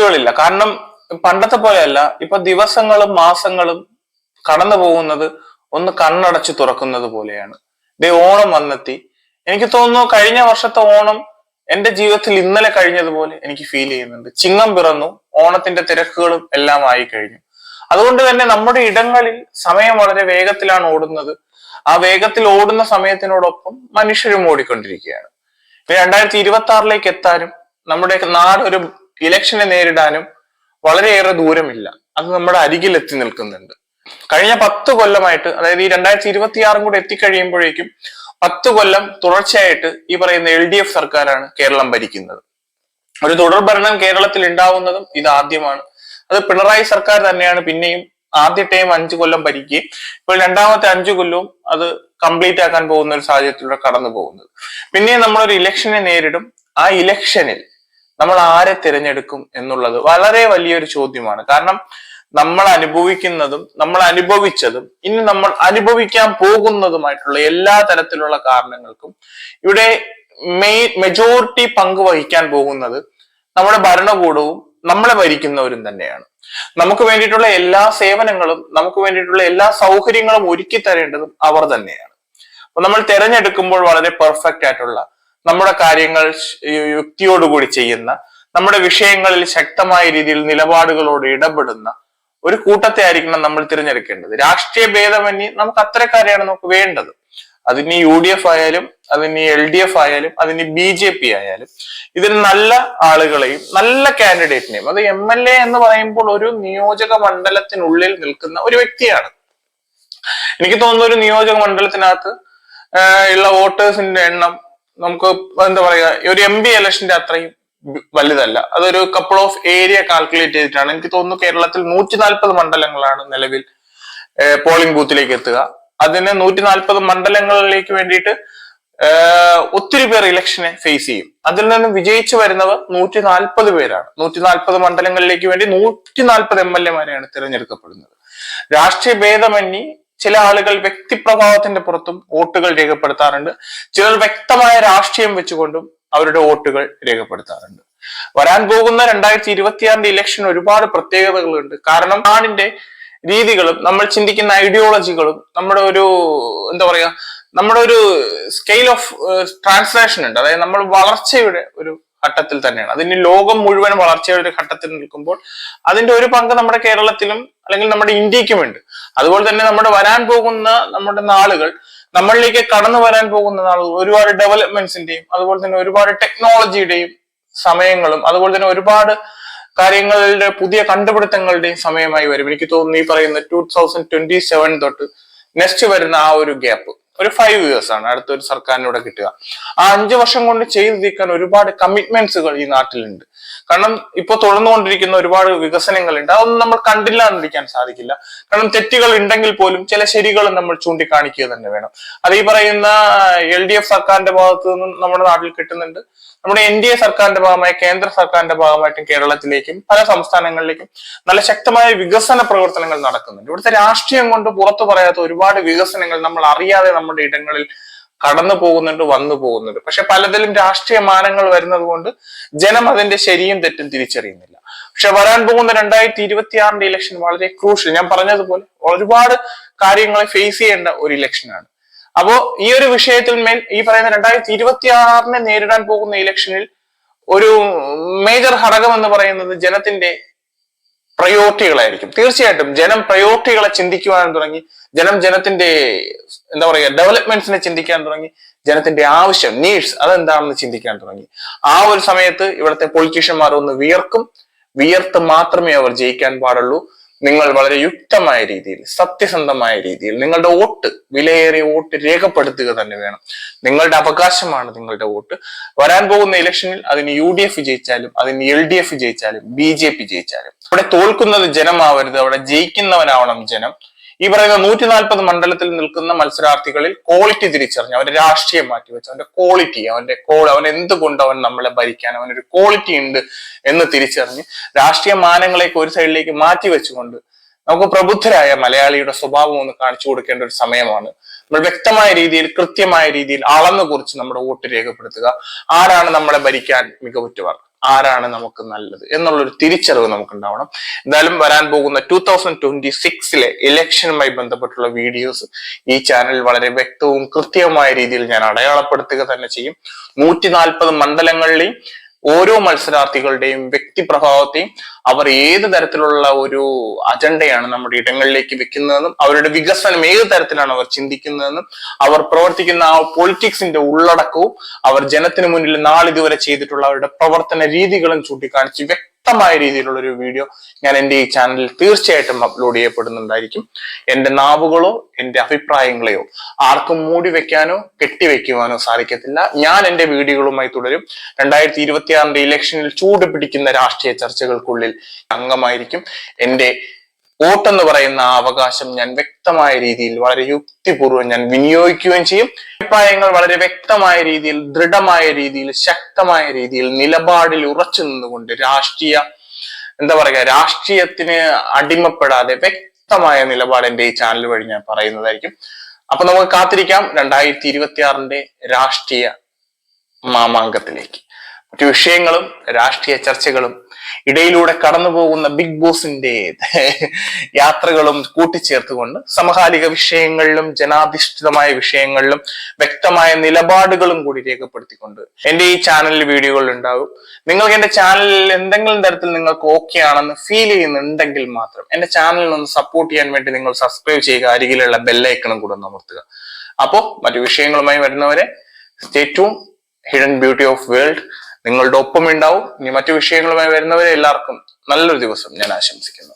നാളുകളില്ല കാരണം പണ്ടത്തെ പോലെയല്ല. ഇപ്പൊ ദിവസങ്ങളും മാസങ്ങളും കടന്നു പോകുന്നത് ഒന്ന് കണ്ണടച്ചു തുറക്കുന്നത് പോലെയാണ്. ദേ ഓണം വന്നെത്തി. എനിക്ക് തോന്നുന്നു കഴിഞ്ഞ വർഷത്തെ ഓണം എന്റെ ജീവിതത്തിൽ ഇന്നലെ കഴിഞ്ഞതുപോലെ എനിക്ക് ഫീൽ ചെയ്യുന്നുണ്ട്. ചിങ്ങം പിറന്നു ഓണത്തിന്റെ തിരക്കുകളും എല്ലാം ആയി കഴിഞ്ഞു അതുകൊണ്ട് തന്നെ നമ്മുടെ ഇടങ്ങളിൽ സമയം വളരെ വേഗത്തിലാണ് ഓടുന്നത്. ആ വേഗത്തിൽ ഓടുന്ന സമയത്തിനോടൊപ്പം മനുഷ്യരും ഓടിക്കൊണ്ടിരിക്കുകയാണ്. രണ്ടായിരത്തി ഇരുപത്തി ആറിലേക്ക് എത്താനും നമ്മുടെ നാട് ഒരു ഇലക്ഷനെ നേരിടാനും വളരെയേറെ ദൂരമില്ല. അത് നമ്മുടെ അരികിൽ എത്തി നിൽക്കുന്നുണ്ട്. കഴിഞ്ഞ പത്ത് കൊല്ലമായിട്ട് അതായത് ഈ രണ്ടായിരത്തി ഇരുപത്തി ആറും കൂടെ എത്തിക്കഴിയുമ്പോഴേക്കും പത്ത് കൊല്ലം തുടർച്ചയായിട്ട് ഈ പറയുന്ന എൽ ഡി എഫ് സർക്കാരാണ് കേരളം ഭരിക്കുന്നത്. ഒരു തുടർ ഭരണം കേരളത്തിൽ ഉണ്ടാവുന്നതും ഇത് ആദ്യമാണ് അത് പിണറായി സർക്കാർ തന്നെയാണ് പിന്നെയും ആദ്യ ടൈം അഞ്ചു കൊല്ലം ഭരിക്കുകയും ഇപ്പോൾ രണ്ടാമത്തെ അഞ്ചു കൊല്ലവും അത് കംപ്ലീറ്റ് ആക്കാൻ പോകുന്ന ഒരു സാഹചര്യത്തിലൂടെ കടന്നു പോകുന്നത് പിന്നെ നമ്മളൊരു ഇലക്ഷനെ നേരിടും. ആ ഇലക്ഷനിൽ നമ്മൾ ആരെ തിരഞ്ഞെടുക്കും എന്നുള്ളത് വളരെ വലിയൊരു ചോദ്യമാണ്. കാരണം നമ്മൾ അനുഭവിക്കുന്നതും നമ്മൾ അനുഭവിച്ചതും ഇനി നമ്മൾ അനുഭവിക്കാൻ പോകുന്നതുമായിട്ടുള്ള എല്ലാ തരത്തിലുള്ള കാരണങ്ങൾക്കും ഇവിടെ മെയ് മെജോറിറ്റി പങ്ക് വഹിക്കാൻ പോകുന്നത് നമ്മുടെ ഭരണകൂടവും നമ്മളെ ഭരിക്കുന്നവരും തന്നെയാണ്. നമുക്ക് വേണ്ടിയിട്ടുള്ള എല്ലാ സേവനങ്ങളും നമുക്ക് വേണ്ടിയിട്ടുള്ള എല്ലാ സൗകര്യങ്ങളും ഒരുക്കി തരേണ്ടതും അവർ തന്നെയാണ്. അപ്പൊ നമ്മൾ തിരഞ്ഞെടുക്കുമ്പോൾ വളരെ പെർഫെക്റ്റ് ആയിട്ടുള്ള നമ്മുടെ കാര്യങ്ങൾ യുക്തിയോടുകൂടി ചെയ്യുന്ന നമ്മുടെ വിഷയങ്ങളിൽ ശക്തമായ രീതിയിൽ നിലപാടുകളോട് ഇടപെടുന്ന ഒരു കൂട്ടത്തെ ആയിരിക്കണം നമ്മൾ തിരഞ്ഞെടുക്കേണ്ടത്. രാഷ്ട്രീയ ഭേദമന്യേ നമുക്ക് അത്തരക്കാരെയാണ് നമുക്ക് വേണ്ടത്. അതിന് യു ഡി എഫ് ആയാലും അതിന് എൽ ഡി എഫ് ആയാലും അതിന് ബി ജെ പി ആയാലും ഇതിന് നല്ല ആളുകളെയും നല്ല കാൻഡിഡേറ്റിനെയും അത് എം എൽ എ എന്ന് പറയുമ്പോൾ ഒരു നിയോജക മണ്ഡലത്തിനുള്ളിൽ നിൽക്കുന്ന ഒരു വ്യക്തിയാണ്. എനിക്ക് തോന്നുന്നു ഒരു നിയോജക മണ്ഡലത്തിനകത്ത് ഉള്ള വോട്ടേഴ്സിന്റെ എണ്ണം നമുക്ക് എന്താ പറയുക ഒരു എം പി ഇലക്ഷന്റെ അത്രയും വലുതല്ല. അതൊരു കപ്പിൾ ഓഫ് ഏരിയ കാൽക്കുലേറ്റ് ചെയ്തിട്ടാണ്. എനിക്ക് തോന്നുന്നു കേരളത്തിൽ നൂറ്റി നാൽപ്പത് മണ്ഡലങ്ങളാണ് നിലവിൽ പോളിംഗ് ബൂത്തിലേക്ക് എത്തുക. അതിന് നൂറ്റി നാൽപ്പത് മണ്ഡലങ്ങളിലേക്ക് വേണ്ടിയിട്ട് ഒത്തിരി പേർ ഇലക്ഷനെ ഫേസ് ചെയ്യും. അതിൽ നിന്ന് വിജയിച്ചു വരുന്നവർ നൂറ്റി നാൽപ്പത് പേരാണ്. നൂറ്റി നാൽപ്പത് മണ്ഡലങ്ങളിലേക്ക് വേണ്ടി നൂറ്റി നാൽപ്പത് എം എൽ എമാരെയാണ് തിരഞ്ഞെടുക്കപ്പെടുന്നത്. രാഷ്ട്രീയ ഭേദമന്യേ ചില ആളുകൾ വ്യക്തിപ്രഭാവത്തിന്റെ പുറത്തും വോട്ടുകൾ രേഖപ്പെടുത്താറുണ്ട്. ചിലർ വ്യക്തമായ രാഷ്ട്രീയം വെച്ചുകൊണ്ടും അവരുടെ വോട്ടുകൾ രേഖപ്പെടുത്താറുണ്ട്. വരാൻ പോകുന്ന രണ്ടായിരത്തി ഇരുപത്തിയാറിന്റെ ഇലക്ഷൻ ഒരുപാട് പ്രത്യേകതകളുണ്ട്. കാരണം നാടിന്റെ രീതികളും നമ്മൾ ചിന്തിക്കുന്ന ഐഡിയോളജികളും നമ്മുടെ ഒരു എന്താ പറയാ നമ്മുടെ ഒരു സ്കെയിൽ ഓഫ് ട്രാൻസ്ലേഷൻ ഉണ്ട്. അതായത് നമ്മൾ വളർച്ചയുടെ ഒരു ഘട്ടത്തിൽ തന്നെയാണ്. അതിന് ലോകം മുഴുവൻ വളർച്ചയുടെ ഒരു ഘട്ടത്തിൽ നിൽക്കുമ്പോൾ അതിന്റെ ഒരു പങ്ക് നമ്മുടെ കേരളത്തിലും അല്ലെങ്കിൽ നമ്മുടെ ഇന്ത്യക്കുമുണ്ട്. അതുപോലെ തന്നെ നമ്മുടെ വരാൻ പോകുന്ന നമ്മുടെ നാളുകൾ നമ്മളിലേക്ക് കടന്നു വരാൻ പോകുന്ന നാളുകൾ ഒരുപാട് ഡെവലപ്മെന്റ്സിന്റെയും അതുപോലെ തന്നെ ഒരുപാട് ടെക്നോളജിയുടെയും സമയങ്ങളും അതുപോലെ തന്നെ ഒരുപാട് കാര്യങ്ങളുടെ പുതിയ കണ്ടുപിടുത്തങ്ങളുടെയും സമയമായി വരും. എനിക്ക് തോന്നുന്നു ഈ പറയുന്ന ടൂ തൗസൻഡ് ട്വന്റി സെവൻ തൊട്ട് നെക്സ്റ്റ് വരുന്ന ആ ഒരു ഗ്യാപ്പ് ഒരു ഫൈവ് ഇയേഴ്സ് ആണ്. അടുത്തൊരു സർക്കാരിനൂടെ കിട്ടുക. ആ അഞ്ചു വർഷം കൊണ്ട് ചെയ്തു തീർക്കാൻ ഒരുപാട് കമ്മിറ്റ്മെന്റ്സുകൾ ഈ നാട്ടിലുണ്ട്. കാരണം ഇപ്പൊ തുടർന്നുകൊണ്ടിരിക്കുന്ന ഒരുപാട് വികസനങ്ങളുണ്ട്. അതൊന്നും നമ്മൾ കണ്ടില്ല എന്നിരിക്കാൻ സാധിക്കില്ല. കാരണം തെറ്റുകൾ ഉണ്ടെങ്കിൽ പോലും ചില ശരികളും നമ്മൾ ചൂണ്ടിക്കാണിക്കുക തന്നെ വേണം. അത് ഈ പറയുന്ന എൽ ഡി എഫ് സർക്കാരിന്റെ ഭാഗത്തു നിന്നും നമ്മുടെ നാട്ടിൽ കിട്ടുന്നുണ്ട്. നമ്മുടെ എൻ ഡി എ സർക്കാരിന്റെ ഭാഗമായി കേന്ദ്ര സർക്കാരിന്റെ ഭാഗമായിട്ടും കേരളത്തിലേക്കും പല സംസ്ഥാനങ്ങളിലേക്കും നല്ല ശക്തമായ വികസന പ്രവർത്തനങ്ങൾ നടക്കുന്നുണ്ട്. ഇവിടുത്തെ രാഷ്ട്രീയം കൊണ്ട് പുറത്തു പറയാത്ത ഒരുപാട് വികസനങ്ങൾ നമ്മൾ അറിയാതെ നമ്മുടെ ഇടങ്ങളിൽ കടന്നു പോകുന്നുണ്ട് വന്നു പോകുന്നുണ്ട്. പക്ഷെ പലതിലും രാഷ്ട്രീയ മാനങ്ങൾ വരുന്നത് കൊണ്ട് ജനം അതിന്റെ ശരിയും തെറ്റും തിരിച്ചറിയുന്നില്ല. പക്ഷെ വരാൻ പോകുന്ന രണ്ടായിരത്തി ഇരുപത്തി ആറിന്റെ ഇലക്ഷൻ വളരെ ക്രൂഷ്യൽ ഞാൻ പറഞ്ഞതുപോലെ ഒരുപാട് കാര്യങ്ങളെ ഫേസ് ചെയ്യേണ്ട ഒരു ഇലക്ഷനാണ് അപ്പോ ഈ ഒരു വിഷയത്തിൽ മേൽ ഈ പറയുന്ന രണ്ടായിരത്തി ഇരുപത്തി ആറിനെ നേരിടാൻ പോകുന്ന ഇലക്ഷനിൽ ഒരു മേജർ ഘടകം എന്ന് പറയുന്നത് ജനത്തിന്റെ പ്രയോറിറ്റികളായിരിക്കും. തീർച്ചയായിട്ടും ജനം പ്രയോറിറ്റികളെ ചിന്തിക്കുവാൻ തുടങ്ങി ജനം ജനത്തിന്റെ എന്താ പറയുക ഡെവലപ്മെന്റ്സിനെ ചിന്തിക്കാൻ തുടങ്ങി ജനത്തിന്റെ ആവശ്യം നീഡ്സ് അതെന്താണെന്ന് ചിന്തിക്കാൻ തുടങ്ങി. ആ ഒരു സമയത്ത് ഇവിടുത്തെ പൊളിറ്റീഷ്യന്മാർ ഒന്ന് വിയർക്കും. വിയർത്ത് മാത്രമേ അവർ ജയിക്കാൻ പാടുള്ളൂ. നിങ്ങൾ വളരെ യുക്തമായ രീതിയിൽ സത്യസന്ധമായ രീതിയിൽ നിങ്ങളുടെ വോട്ട് വിലയേറിയ വോട്ട് രേഖപ്പെടുത്തുക തന്നെ വേണം. നിങ്ങളുടെ അവകാശമാണ് നിങ്ങളുടെ വോട്ട്. വരാൻ പോകുന്ന ഇലക്ഷനിൽ അതിന് യു ഡി എഫ് ജയിച്ചാലും അതിന് എൽ ഡി എഫ് ജയിച്ചാലും ബി ജെ പി ജയിച്ചാലും അവിടെ തോൽക്കുന്നത് ജനമാവരുത് അവിടെ ജയിക്കുന്നവനാവണം ജനം. ഈ പറയുന്ന നൂറ്റി നാൽപ്പത് മണ്ഡലത്തിൽ നിൽക്കുന്ന മത്സരാർത്ഥികളിൽ ക്വാളിറ്റി തിരിച്ചറിഞ്ഞ് അവന്റെ രാഷ്ട്രീയം മാറ്റിവെച്ച് അവന്റെ ക്വാളിറ്റി അവന്റെ കോൾ അവൻ എന്തുകൊണ്ട് അവൻ നമ്മളെ ഭരിക്കാൻ അവനൊരു ക്വാളിറ്റി ഉണ്ട് എന്ന് തിരിച്ചറിഞ്ഞ് രാഷ്ട്രീയ മാനങ്ങളേക്ക് ഒരു സൈഡിലേക്ക് മാറ്റി വെച്ചുകൊണ്ട് നമുക്ക് പ്രബുദ്ധരായ മലയാളിയുടെ സ്വഭാവം ഒന്ന് കാണിച്ചു കൊടുക്കേണ്ട ഒരു സമയമാണ്. നമ്മൾ വ്യക്തമായ രീതിയിൽ കൃത്യമായ രീതിയിൽ അളന്നു കുറിച്ച് നമ്മുടെ വോട്ട് രേഖപ്പെടുത്തുക. ആരാണ് നമ്മളെ ഭരിക്കാൻ മികവുറ്റവർ? ആരാണ് നമുക്ക് നല്ലത് എന്നുള്ളൊരു തിരിച്ചറിവ് നമുക്ക് ഉണ്ടാവണം എന്തായാലും വരാൻ പോകുന്ന ടൂ തൗസൻഡ് ട്വന്റി സിക്സിലെ ഇലക്ഷനുമായി ബന്ധപ്പെട്ടുള്ള വീഡിയോസ് ഈ ചാനൽ വളരെ വ്യക്തവും കൃത്യവുമായ രീതിയിൽ ഞാൻ അടയാളപ്പെടുത്തുക തന്നെ ചെയ്യും. നൂറ്റി നാൽപ്പത് മണ്ഡലങ്ങളിലെയും ഓരോ മത്സരാർത്ഥികളുടെയും വ്യക്തിപ്രഭാവത്തെയും അവർ ഏത് തരത്തിലുള്ള ഒരു അജണ്ടയാണ് നമ്മുടെ ഇടങ്ങളിലേക്ക് വെക്കുന്നതെന്നും അവരുടെ വികസനം ഏത് തരത്തിലാണ് അവർ ചിന്തിക്കുന്നതെന്നും അവർ പ്രവർത്തിക്കുന്ന ആ പൊളിറ്റിക്സിന്റെ ഉള്ളടക്കവും അവർ ജനത്തിന് മുന്നിൽ നാളിതുവരെ ചെയ്തിട്ടുള്ള അവരുടെ പ്രവർത്തന രീതികളും ചൂണ്ടിക്കാണിച്ച് വ്യക്തമായ രീതിയിലുള്ള ഒരു വീഡിയോ ഞാൻ എന്റെ ഈ ചാനലിൽ തീർച്ചയായിട്ടും അപ്ലോഡ് ചെയ്യപ്പെടുന്നുണ്ടായിരിക്കും. എന്റെ നാവുകളോ എന്റെ അഭിപ്രായങ്ങളെയോ ആർക്കും മൂടി വെക്കാനോ കെട്ടിവെക്കുവാനോ സാധിക്കത്തില്ല. ഞാൻ എന്റെ വീഡിയോകളുമായി തുടരും. രണ്ടായിരത്തി ഇരുപത്തിയാറിന്റെ ഇലക്ഷനിൽ ചൂട് പിടിക്കുന്ന രാഷ്ട്രീയ ചർച്ചകൾക്കുള്ളിൽ അംഗമായിരിക്കും. എന്റെ വോട്ടെന്ന് പറയുന്ന ആ അവകാശം ഞാൻ വ്യക്തമായ രീതിയിൽ വളരെ യുക്തിപൂർവം ഞാൻ വിനിയോഗിക്കുകയും ചെയ്യും. അഭിപ്രായങ്ങൾ വളരെ വ്യക്തമായ രീതിയിൽ ദൃഢമായ രീതിയിൽ ശക്തമായ രീതിയിൽ നിലപാടിൽ ഉറച്ചു നിന്നുകൊണ്ട് രാഷ്ട്രീയ എന്താ പറയുക രാഷ്ട്രീയത്തിന് അടിമപ്പെടാതെ വ്യക്തമായ നിലപാട് എന്റെ ഈ ചാനൽ വഴി ഞാൻ പറയുന്നതായിരിക്കും. അപ്പൊ നമുക്ക് കാത്തിരിക്കാം രണ്ടായിരത്തി ഇരുപത്തി ആറിന്റെ രാഷ്ട്രീയ മാമാങ്കത്തിലേക്ക്. മറ്റു വിഷയങ്ങളും രാഷ്ട്രീയ ചർച്ചകളും ഇടയിലൂടെ കടന്നു പോകുന്ന ബിഗ് ബോസിന്റെ യാത്രകളും കൂട്ടിച്ചേർത്തുകൊണ്ട് സമകാലിക വിഷയങ്ങളിലും ജനാധിഷ്ഠിതമായ വിഷയങ്ങളിലും വ്യക്തമായ നിലപാടുകളും കൂടി രേഖപ്പെടുത്തിക്കൊണ്ട് എന്റെ ഈ ചാനലിൽ വീഡിയോകൾ ഉണ്ടാകും. നിങ്ങൾക്ക് എന്റെ ചാനലിൽ എന്തെങ്കിലും തരത്തിൽ നിങ്ങൾക്ക് ഓക്കെ ആണെന്ന് ഫീൽ ചെയ്യുന്നുണ്ടെങ്കിൽ മാത്രം എന്റെ ചാനലിൽ ഒന്ന് സപ്പോർട്ട് ചെയ്യാൻ വേണ്ടി നിങ്ങൾ സബ്സ്ക്രൈബ് ചെയ്യുക അരികിലുള്ള ബെല്ലൈക്കണം കൂടെ ഒന്ന് അമർത്തുക. അപ്പോ മറ്റു വിഷയങ്ങളുമായി വരുന്നവരെ stay tune hidden beauty of world നിങ്ങളുടെ ഒപ്പം ഉണ്ടാവും ഇനി മറ്റു വിഷയങ്ങളുമായി വരുന്നവരെ എല്ലാവർക്കും നല്ലൊരു ദിവസം ഞാൻ ആശംസിക്കുന്നു.